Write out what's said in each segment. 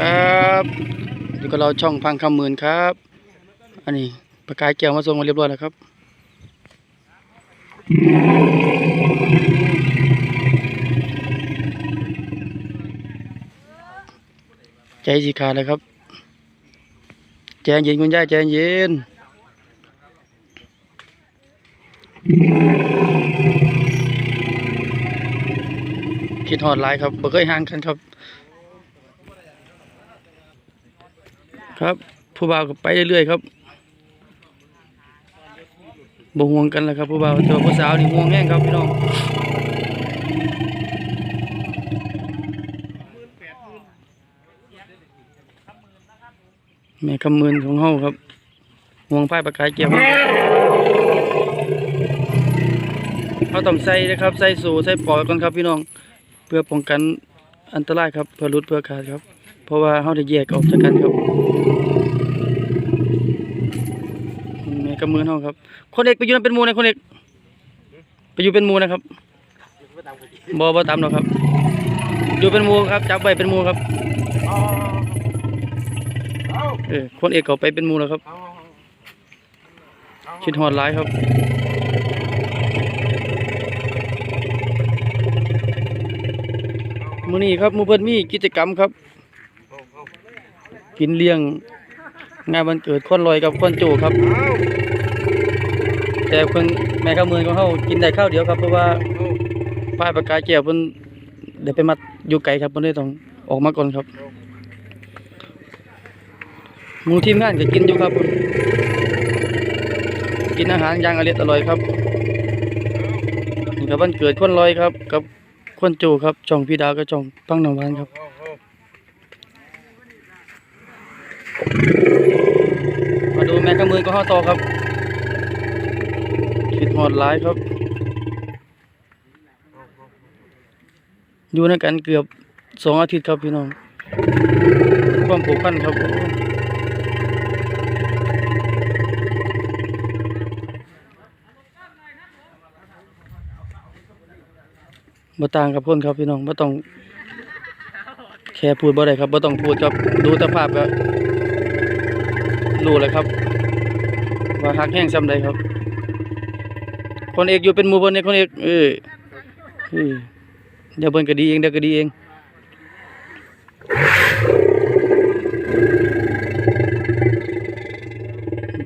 ครับอยู่กับเราช่องพังคำหมื่นครับ อันนี้ประกายแก้วมาส่งมาเรียบร้อยแล้วครับใจสีขาดเลยครับใจเย็นคุณย่าใจเย็นคิดหอดหลายครับบ่เคยห่างกันครับ ครับผู้บ่าวก็ไปเรื่อยๆครับบ่ห่วงกันแล้วครับผู้บ่าวแต่ว่าผู้สาวนี่ห่วงแห้งครับพี่น้องแม่คำมืนของเฮาครับห่วงไพ่ประกายเกี่ยวเขาต้องใส่นะครับใส่สูใส่ปอดก่อนครับพี่น้องเพื่อป้องกันอันตรายครับเพื่อหลุดเพื่อขาดครับ เพราะว่าเขาได้แยกออกจากกันครับแม่ กับมือเขาครับ คนเอกไปอยู่นั่นเป็นมูนะคนเอกไปอยู่เป็นมูนะครับบอบอตามหรอกครับ อยู่เป็นมูครับ จับไว้เป็นมูครับเออคนเอกเขาไปเป็นมูแล้วครับคิดหอดร้ายครับมือนี้ครับมู่เพิ่นมีกิจกรรมครับ กินเลี้ยงงานวันเกิดคนลอยกับคนโจครับ แต่เพิ่นแม่ข้าวเมืองของเฮากินได้ข้าวเดียวครับเพราะว่าป้ายประกาศแก้วเพิ่นเดี๋ยวไปมัดอยู่ไกลครับเพิ่นเลยต้องออกมาก่อนครับหมูทีมงานก็กินอยู่ครับกินอาหารอย่างอร่อยอร่อยครับนี่ก็วันเกิดคนลอยครับกับคนโจครับจ่องพี่ดาวก็จ่องปังหนองวานครับมาดูแม่กำมือก็ห้อต่อครับ อดหลายครับ อยู่ในกันเกือบสองอาทิตย์ครับพี่น้องความผูกพันครับบ่ต่างกับคนครับพี่น้องบ่ต้องแค่พูดบ่ได้ครับบ่ต้องพูดครับดูแต่ภาพก็รู้เลยครับว่าฮักแห้งซำใดครับ คนเอกอยู่เป็นมู่เพิ่นเนี่ยคนเอกเออเดี๋ยวเพิ่นก็ดีเองเดี๋ยวก็ดีเอง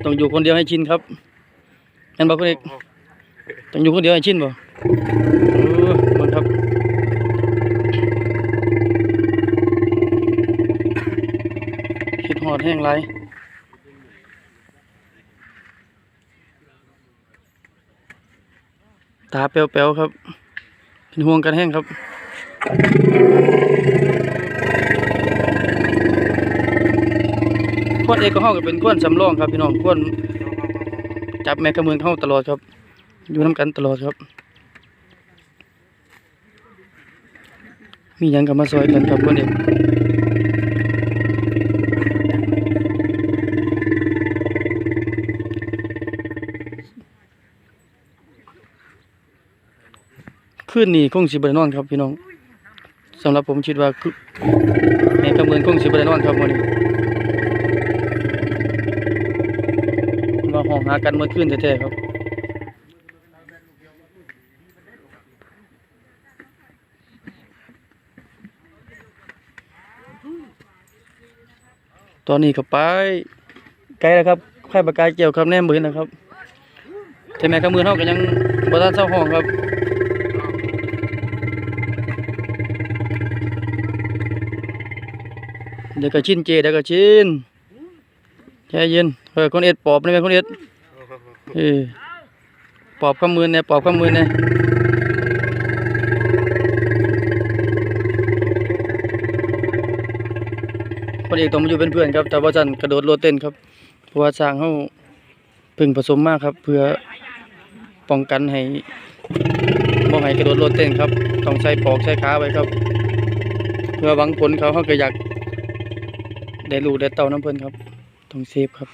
ต้องอยู่คนเดียวให้ชินครับเห็นบ่คนเอกต้องอยู่คนเดียวให้ชินบ่เออมันครับคิดหอดแห้งไร ตาเปลวๆครับ เป็นห่วงกันแห้งครับขวดเอกห้องก็เป็นขวดสำรองครับพี่น้องขวดจับแม่กระเมืองเข้าตลอดครับ อยู่น้ำกันตลอดครับ มียังกับมาซอยกันครับคนเอก คืนนี้คงสิบไดนอนครับพี่น้องสำหรับผมคิดว่าคือแม่กำเมือนคงสิบไดนอนครับวันนี้มาห้องหากันเมื่อคืนแท้ๆครับตอนนี้ก็ไปไกลแล้วครับค่ายปากกายเกี่ยวครับแน่มือนะครับแต่แม่ขมือเท่ากันยังบ่ทันเศร้าห้องครับ ดี๋ยวก็ชินเจเดี๋ยวก็ชินใจเย็นเออคนเอ็ดปอบนี่แม่คนเอ็ดเออปอบข้ามือเนี่ยปอบข้ามือเนี่ยคนเอกต้องมาอยู่เป็นเพื่อนครับ แต่ว่าจันกระโดดโลดเต้นครับเพราะว่าสร้างเขาพึ่งผสมมากครับ เพื่อป้องกันให้บ่ให้กระโดดโลดเต้นครับ ต้องใช้ปอกใช้ขาไว้ครับ เพื่อหวังผลเขาเขาก็อยาก ได้ลูกได้เต่าน้ำเพิ่นครับต้องเซฟครับ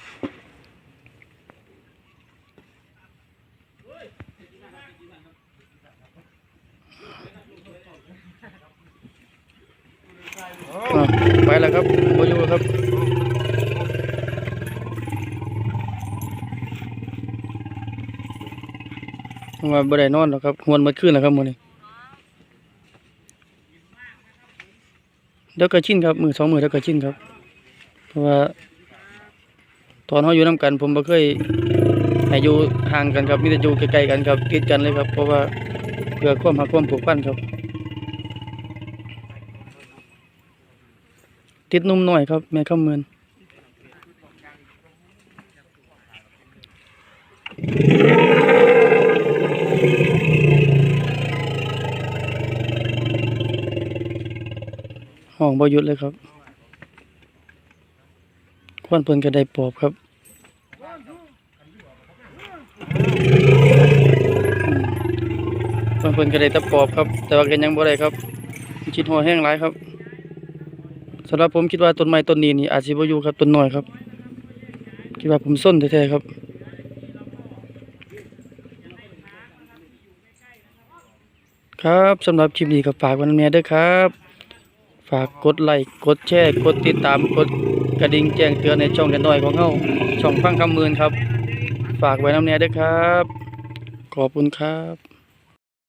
ไปแล้วครับบ่อยู่ครับว่าบ่ได้นอนหรอกครับหวนหมดคืนแล้วครับมื้อนี้เดี๋ยวก็ชินครับมือสองมือเดี๋ยวก็ชินครับ เพราะว่าตอนเฮาอยู่นํกัน ผมบ่เคยให้อยู่ห่างกันครับมีแต่อยู่ใกล้ๆกันครับติดกันเลยครับ เพราะว่าเพื่อความรักความผูกพันครับ ติดนุ่มหน่อยครับ แม่ข้ามเมือนห้องบหยุดเลยครับ วนเพิ่นก็ได้ปอบครับอืมควนเพิ่นก็ได้ตะปอบครับ แต่ว่าก็ยังบ่ได้ครับคิดหัวแห้งหลายครับสำหรับผมคิดว่าต้นไม้ต้นนี้นี่อาจสิบ่อยู่ครับต้นน้อยครับ คิดว่าผมส้นแท้ๆครับครับสำหรับคลิปนี้ก็ฝากว้นำแม่เด้อครับ ฝากกดไลค์กดแชร์กดติดตามกดกระดิ่งแจ้งเตือนในช่องเด็กน้อยของเฮาช่องฟังคำมืนครับ ฝากไว้น้ำแน่เด้อครับ ขอบคุณครับ